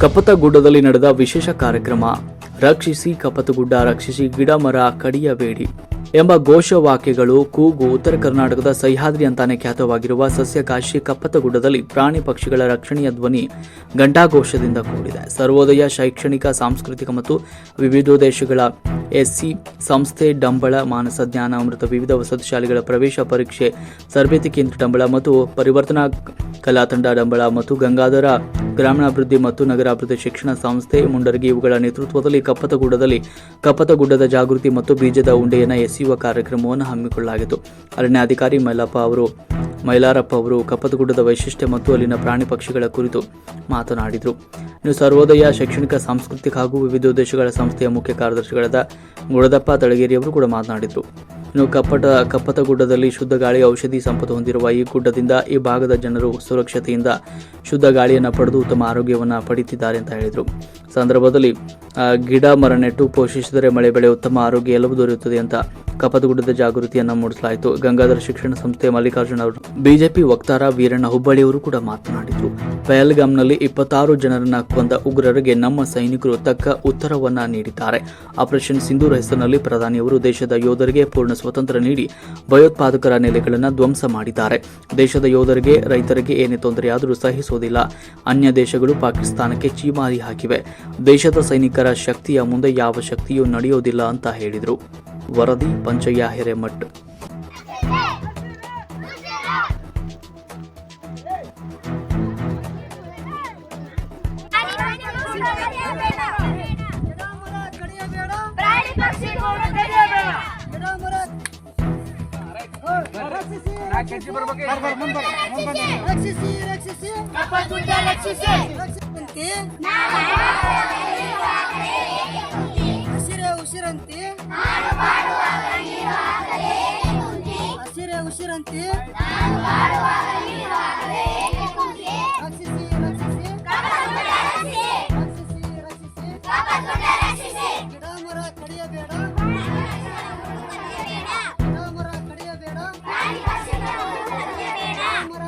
ಕಪ್ಪತಗುಡ್ಡದಲ್ಲಿ ನಡೆದ ವಿಶೇಷ ಕಾರ್ಯಕ್ರಮ, ರಕ್ಷಿಸಿ ಕಪ್ಪತಗುಡ್ಡ ರಕ್ಷಿಸಿ ಗಿಡ ಮರ ಕಡಿಯಬೇಡಿ ಎಂಬ ಘೋಷವಾಕ್ಯಗಳು ಕೂಗು ಉತ್ತರ ಕರ್ನಾಟಕದ ಸಹ್ಯಾದ್ರಿ ಅಂತಾನೆ ಖ್ಯಾತವಾಗಿರುವ ಸಸ್ಯಕಾಶಿ ಕಪ್ಪತಗುಡ್ಡದಲ್ಲಿ ಪ್ರಾಣಿ ಪಕ್ಷಿಗಳ ರಕ್ಷಣೆಯ ಧ್ವನಿ ಘಂಟಾಘೋಷದಿಂದ ಕೂಡಿದೆ. ಸರ್ವೋದಯ ಶೈಕ್ಷಣಿಕ, ಸಾಂಸ್ಕೃತಿಕ ಮತ್ತು ವಿವಿಧೋದ್ದೇಶಗಳ ಎಸ್ಸಿ ಸಂಸ್ಥೆ ಡಂಬಳ, ಮಾನಸ ಜ್ಞಾನ, ಅಮೃತ, ವಿವಿಧ ವಸತಿ ಶಾಲೆಗಳ ಪ್ರವೇಶ ಪರೀಕ್ಷೆ, ತರಬೇತಿ ಕೇಂದ್ರ ಡಂಬಳ ಮತ್ತು ಪರಿವರ್ತನಾ ಕಲಾ ತಂಡ ಡಂಬಳ ಮತ್ತು ಗಂಗಾಧರ ಗ್ರಾಮೀಣಾಭಿವೃದ್ಧಿ ಮತ್ತು ನಗರಾಭಿವೃದ್ಧಿ ಶಿಕ್ಷಣ ಸಂಸ್ಥೆ ಮುಂಡರಗಿ ಇವುಗಳ ನೇತೃತ್ವದಲ್ಲಿ ಕಪ್ಪತಗುಡ್ಡದಲ್ಲಿ ಕಪ್ಪತಗುಡ್ಡದ ಜಾಗೃತಿ ಮತ್ತು ಬೀಜದ ಉಂಡೆಯನ್ನು ಎಸೆಯುವ ಕಾರ್ಯಕ್ರಮವನ್ನು ಹಮ್ಮಿಕೊಳ್ಳಲಾಗಿತ್ತು. ಅರಣ್ಯಾಧಿಕಾರಿ ಮೈಲಪ್ಪ ಅವರು, ಮೈಲಾರಪ್ಪ ಅವರು ಕಪ್ಪತಗುಡ್ಡದ ವೈಶಿಷ್ಟ್ಯ ಮತ್ತು ಅಲ್ಲಿನ ಪ್ರಾಣಿ ಪಕ್ಷಿಗಳ ಕುರಿತು ಮಾತನಾಡಿದರು. ಇನ್ನು ಸರ್ವೋದಯ ಶೈಕ್ಷಣಿಕ, ಸಾಂಸ್ಕೃತಿಕ ಹಾಗೂ ವಿವಿಧ ಉದ್ದೇಶಗಳ ಸಂಸ್ಥೆಯ ಮುಖ್ಯ ಕಾರ್ಯದರ್ಶಿಗಳಾದ ಗುಡದಪ್ಪ ತಳಗೇರಿಯವರು ಕೂಡ ಮಾತನಾಡಿದರು. ಇನ್ನು ಕಪ್ಪಟ ಗುಡ್ಡದಲ್ಲಿ ಶುದ್ಧ ಗಾಳಿ ಔಷಧಿ ಸಂಪತ್ತು ಹೊಂದಿರುವ ಈ ಗುಡ್ಡದಿಂದ ಈ ಭಾಗದ ಜನರು ಸುರಕ್ಷತೆಯಿಂದ ಶುದ್ಧ ಗಾಳಿಯನ್ನು ಪಡೆದು ಉತ್ತಮ ಆರೋಗ್ಯವನ್ನು ಪಡೆಯುತ್ತಿದ್ದಾರೆ ಅಂತ ಹೇಳಿದರು. ಸಂದರ್ಭದಲ್ಲಿ ಗಿಡ ಮರ ನೆಟ್ಟು ಪೋಷಿಸಿದರೆ ಮಳೆ ಬೆಳೆ ಉತ್ತಮ ಆರೋಗ್ಯ ಎಲ್ಲವೂ ದೊರೆಯುತ್ತದೆ ಅಂತ ಕಪದಗುಡ್ಡದ ಜಾಗೃತಿಯನ್ನು ಮೂಡಿಸಲಾಯಿತು. ಗಂಗಾಧರ ಶಿಕ್ಷಣ ಸಂಸ್ಥೆ ಮಲ್ಲಿಕಾರ್ಜುನ ಅವರು. ಬಿಜೆಪಿ ವಕ್ತಾರ ವೀರಣ್ಣ ಹುಬ್ಬಳ್ಳಿಯವರು ಕೂಡ ಮಾತನಾಡಿದರು. ಪಹಲ್ಗಾಮ್ನಲ್ಲಿ ಇಪ್ಪತ್ತಾರು ಜನರನ್ನ ಕೊಂದ ಉಗ್ರರಿಗೆ ನಮ್ಮ ಸೈನಿಕರು ತಕ್ಕ ಉತ್ತರವನ್ನ ನೀಡಿದ್ದಾರೆ. ಆಪರೇಷನ್ ಸಿಂಧೂರ ಹೆಸರಿನಲ್ಲಿ ಪ್ರಧಾನಿಯವರು ದೇಶದ ಯೋಧರಿಗೆ ಪೂರ್ಣ ಸ್ವತಂತ್ರ ನೀಡಿ ಭಯೋತ್ಪಾದಕರ ನೆಲೆಗಳನ್ನು ಧ್ವಂಸ ಮಾಡಿದ್ದಾರೆ. ದೇಶದ ಯೋಧರಿಗೆ, ರೈತರಿಗೆ ಏನೇ ತೊಂದರೆಯಾದರೂ ಸಹಿಸುವುದಿಲ್ಲ ಅನ್ಯ ದೇಶಗಳು ಪಾಕಿಸ್ತಾನಕ್ಕೆ ಚೀಮಾರಿ ಹಾಕಿವೆ. ದೇಶದ ಸೈನಿಕರ ಶಕ್ತಿಯ ಮುಂದೆ ಯಾವ ಶಕ್ತಿಯೂ ನಡೆಯೋದಿಲ್ಲ ಅಂತ ಹೇಳಿದರು ವರದಿ ಪಂಚಯ್ಯ ಹಿರೇಮಠ್ ರಕ್ಷಿಸಿ ರಕ್ಷಿಸಿ ಕಪ್ಪಗುಡ್ಡ ರಕ್ಷಿಸಿ ಉಸಿರಂತಿ ಹಸಿರೇ ಉಸಿರಂತಿ? ಹಸಿರೇ ಉಸಿರಂತಿ? ರಕ್ಷಿಸಿ ರಕ್ಷಿಸಿ. ಗಿಡ ಮರ ಕಡಿಯಬೇಡ. ಗಿಡ ಮರ ಕಡಿಯಬೇಡ. ಮರ